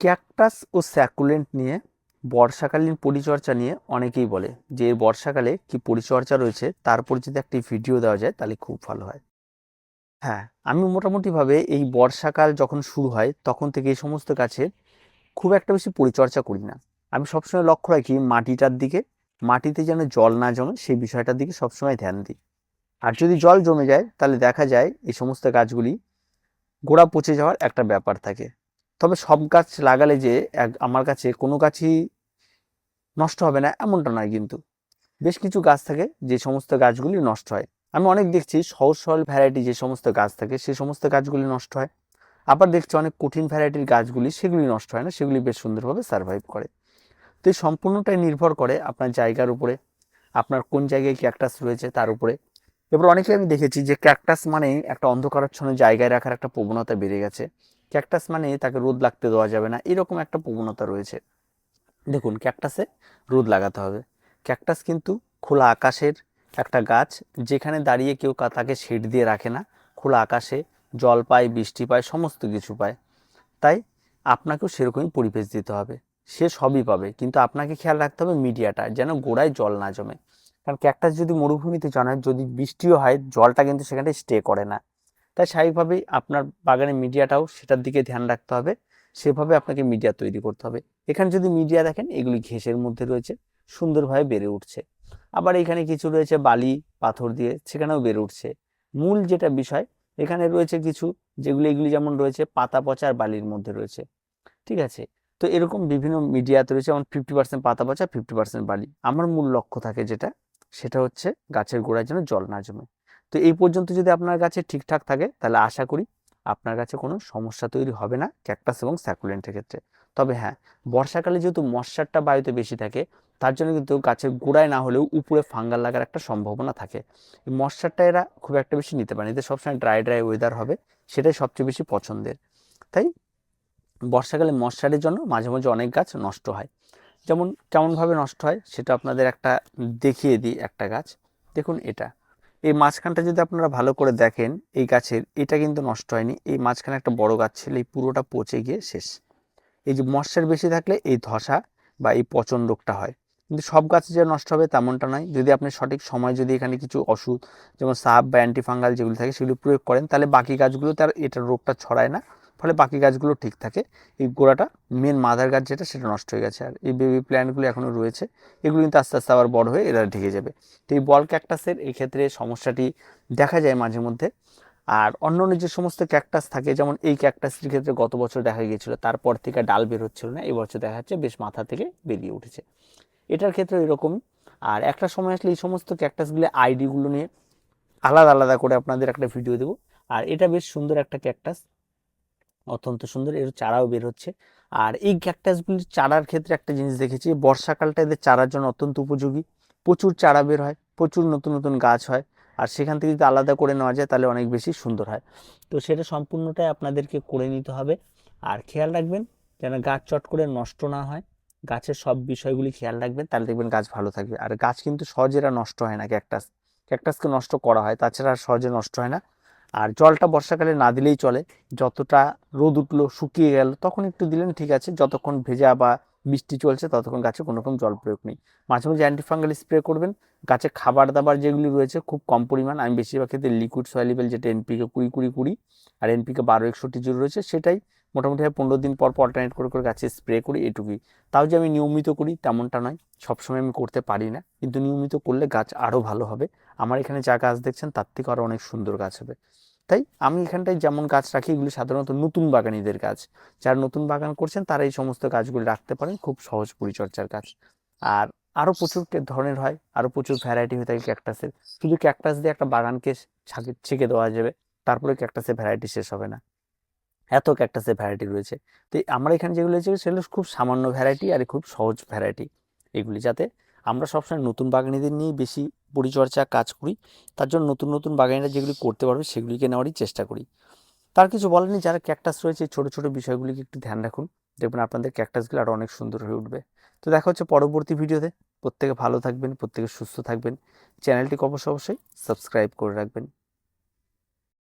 Cactus ও succulent নিয়ে বর্ষাকালীন পরিচর্যা নিয়ে অনেকেই বলে যে বর্ষাকালে কি পরিচর্যা রয়েছে, তার উপর যদি একটি ভিডিও দেওয়া যায় তাহলে খুব ভালো হয়। হ্যাঁ আমি মোটামুটিভাবে এই বর্ষাকাল যখন শুরু হয় তখন থেকে এই সমস্ত গাছের খুব একটা বেশি পরিচর্যা করি না। আমি সবসময় লক্ষ্য রাখি মাটিটার দিকে, মাটিতে যেন জল না জমে সেই বিষয়টার দিকে সবসময় ধ্যান দিই। আর যদি জল জমে যায় তাহলে দেখা যায় এই সমস্ত গাছগুলি গোড়া পচে যাওয়ার একটা ব্যাপার থাকে। তবে সব গাছ লাগালে যে আমার কাছে কোনো গাছই নষ্ট হবে না, এমনটা নয় কিন্তু। বেশ কিছু গাছ থাকে যে সমস্ত গাছগুলি নষ্ট হয়। আমি অনেক দেখছি সহজ সরল ভ্যারাইটি যে সমস্ত গাছ থাকে, সে সমস্ত গাছগুলি নষ্ট হয়। আবার দেখছি অনেক কঠিন ভ্যারাইটির গাছগুলি সেগুলি নষ্ট হয় না, সেগুলি বেশ সুন্দরভাবে সার্ভাইভ করে। তো এই সম্পূর্ণটাই নির্ভর করে আপনার জায়গার উপরে, আপনার কোন জায়গায় ক্যাকটাস রয়েছে তার উপরে। এবার অনেকে আমি দেখেছি যে ক্যাকটাস মানে একটা অন্ধকারাচ্ছন্ন জায়গায় রাখার একটা প্রবণতা বেড়ে গেছে। ক্যাকটাস মানে তাকে রোদ লাগতে দেওয়া যাবে না, এরকম একটা প্রবণতা রয়েছে। দেখুন, ক্যাকটাসে রোদ লাগাতে হবে। ক্যাকটাস কিন্তু খোলা আকাশের একটা গাছ, যেখানে দাঁড়িয়ে কেউ তাকে শেড দিয়ে রাখে না। খোলা আকাশে জল পায়, বৃষ্টি পায়, সমস্ত কিছু পায়। তাই আপনাকেও সেরকমই পরিবেশ দিতে হবে। সে সবই পাবে, কিন্তু আপনাকে খেয়াল রাখতে হবে মিডিয়াটা, যেন গোড়ায় জল না জমে। কারণ ক্যাকটাস যদি মরুভূমিতে জন্মায়, যদি বৃষ্টিও হয়, জলটা কিন্তু সেখানে স্টে করে না। তাই স্বাভাবিকভাবেই আপনার বাগানের মিডিয়াটাও সেটার দিকে ধ্যান রাখতে হবে। সেভাবে আপনাকে মিডিয়া তৈরি করতে হবে। এখানে যদি মিডিয়া দেখেন, এগুলি ঘেঁষের মধ্যে রয়েছে, সুন্দরভাবে বেড়ে উঠছে। আবার এখানে কিছু রয়েছে বালি, পাথর দিয়ে, সেখানেও বেড়ে উঠছে। মূল যেটা বিষয়, এখানে রয়েছে কিছু যেগুলি, এগুলি যেমন রয়েছে পাতা পচা আর বালির মধ্যে রয়েছে। ঠিক আছে? তো এরকম বিভিন্ন মিডিয়াতে রয়েছে, যেমন ফিফটি পার্সেন্ট পাতা পচা ফিফটি পার্সেন্ট বালি। আমার মূল লক্ষ্য থাকে যেটা, সেটা হচ্ছে গাছের গোড়ায় যেন জল না জমে। তো এই পর্যন্ত যদি আপনার গাছে ঠিকঠাক থাকে, তাহলে আশা করি আপনার কাছে কোনো সমস্যা তৈরি হবে না ক্যাকটাস এবং স্যাকুলেন্টের ক্ষেত্রে। তবে হ্যাঁ বর্ষাকালে যেহেতু মশারটা বায়ুতে বেশি থাকে, তার জন্য কিন্তু গাছের গোড়ায় না হলেও উপরে ফাঙ্গাল লাগার একটা সম্ভাবনা থাকে। মশারটা এরা খুব একটা বেশি নিতে পারে এদের সবসময় ড্রাই ড্রাই ওয়েদার হবে, সেটাই সবচেয়ে বেশি পছন্দের। তাই বর্ষাকালে মশারের জন্য মাঝে মাঝে অনেক গাছ নষ্ট হয়। যেমন কেমনভাবে নষ্ট হয়, সেটা আপনাদের একটা দেখিয়ে দিই একটা গাছ। দেখুন এটা। এই মাঝখানটা যদি আপনারা ভালো করে দেখেন, এই গাছের, এটা কিন্তু নষ্ট হয়নি। এই মাঝখানে একটা বড় গাছ ছিল, এই পুরোটা পচে গিয়ে শেষ। এই যে মশার বেশি থাকলে এই ধসা বা এই পচন রোগটা হয়। কিন্তু সব গাছ যে নষ্ট হবে তেমনটা নয়। যদি আপনি সঠিক সময় যদি এখানে কিছু ওষুধ, যেমন সাপ বা অ্যান্টিফাঙ্গাল যেগুলো থাকে সেগুলো প্রয়োগ করেন, তাহলে বাকি গাছগুলো তার এটার রোগটা ছড়ায় না। ফলে বাকি গাছগুলো ঠিক থাকে। এই গোড়াটা মেন মাদার গাছ যেটা, সেটা নষ্ট হয়ে গেছে। আর এই বেবি প্ল্যান্টগুলো এখনও রয়েছে, এগুলো কিন্তু আস্তে আস্তে আবার বড় হয়ে এরা ঢেকে যাবে। তো এই বল ক্যাকটাসের এই ক্ষেত্রে সমস্যাটি দেখা যায় মাঝে মধ্যে। আর অন্য অন্য যে সমস্ত ক্যাকটাস থাকে, যেমন এই ক্যাকটাসটির ক্ষেত্রে গত বছর দেখা গিয়েছিল, তারপর থেকে ডাল বের হচ্ছিল না এই বছর দেখা যাচ্ছে বেশ মাথা থেকে বেরিয়ে উঠেছে। এটার ক্ষেত্রে এরকমই আর একটা সময় আসলে এই সমস্ত ক্যাকটাসগুলো আইডিগুলো নিয়ে আলাদা আলাদা করে আপনাদের একটা ভিডিও দেবো। আর এটা বেশ সুন্দর একটা ক্যাকটাস অত্যন্ত সুন্দর, এর চারাও বের হচ্ছে। আর এই ক্যাকটাসগুলির চারার ক্ষেত্রে একটা জিনিস দেখেছি, বর্ষাকালটা এদের চারার জন্য অত্যন্ত উপযোগী। প্রচুর চারা বের হয়, প্রচুর নতুন নতুন গাছ হয়, আর সেখান থেকে যদি আলাদা করে নেওয়া যায় তাহলে অনেক বেশি সুন্দর হয়। তো সেটা সম্পূর্ণটাই আপনাদেরকে করে নিতে হবে। আর খেয়াল রাখবেন, যেন গাছ চট করে নষ্ট না হয়, গাছের সব বিষয়গুলি খেয়াল রাখবেন, তাহলে দেখবেন গাছ ভালো থাকবে। আর গাছ কিন্তু সহজেরা নষ্ট হয় না ক্যাকটাস ক্যাকটাসকে নষ্ট করা হয়, তাছাড়া আর সহজে নষ্ট হয় না। আর জলটা বর্ষাকালে না দিলেই চলে। যতটা রোদ উঠল, শুকিয়ে গেল, তখন একটু দিলেন, ঠিক আছে। যতক্ষণ ভেজা বা বৃষ্টি চলছে, ততক্ষণ গাছে কোনো রকম জল প্রয়োগ নেই। মাঝে মাঝে অ্যান্টিফাঙ্গাল স্প্রে করবেন। গাছে খাবার দাবার যেগুলি রয়েছে, খুব কম পরিমাণ। আমি বেশিরভাগ ক্ষেত্রে লিকুইড সয়েলেবেল যেটা এনপিকে কুড়ি কুড়ি কুড়ি আর এনপিকে বারো একষট্টি জিরো রয়েছে, সেটাই মোটামুটি পনেরো দিন পর পর অল্টারনেট করে করে গাছে স্প্রে করি এটুকুই। তাও যে আমি নিয়মিত করি, তেমনটা নয়। সবসময় আমি করতে পারি না। কিন্তু নিয়মিত করলে গাছ আরও ভালো হবে। আমার এখানে যা গাছ দেখছেন, তার থেকে আরও অনেক সুন্দর গাছ হবে। তাই আমি এখানটায় যেমন গাছ রাখি, এগুলি সাধারণত নতুন বাগানিদের গাছ। যারা নতুন বাগান করছেন, তারা এই সমস্ত গাছগুলি রাখতে পারেন, খুব সহজ পরিচর্যার গাছ। আর আরও প্রচুর ধরনের হয় আরও প্রচুর ভ্যারাইটি হয়ে থাকে ক্যাকটাসের শুধু ক্যাকটাস দিয়ে একটা বাগানকে ছাকে, ছেঁকে দেওয়া যাবে, তারপরে ক্যাকটাসের ভ্যারাইটি শেষ হবে না। এত ক্যাকটাসের ভ্যারাইটি রয়েছে। তো আমরা এখানে যেগুলো রয়েছে সেগুলো খুব সামান্য ভ্যারাইটি আর খুব সহজ ভ্যারাইটি এগুলি যাতে আমরা সবসময় নতুন বাগানিদের নিয়েই বেশি পরিচর্যা কাজ করি। তার জন্য নতুন নতুন বাগানিরা যেগুলি করতে পারবে সেগুলিকে নেওয়ারই চেষ্টা করি। তার কিছু বলেনি যারা ক্যাকটাস রয়েছে ছোটো ছোটো বিষয়গুলিকে একটু ধ্যান রাখুন। দেখবেন আপনাদের ক্যাকটাসগুলো আরও অনেক সুন্দর হয়ে উঠবে। তো দেখা হচ্ছে পরবর্তী ভিডিওতে। প্রত্যেকে ভালো থাকবেন, প্রত্যেকে সুস্থ থাকবেন। চ্যানেলটিকে অবশ্যই অবশ্যই সাবস্ক্রাইব করে রাখবেন।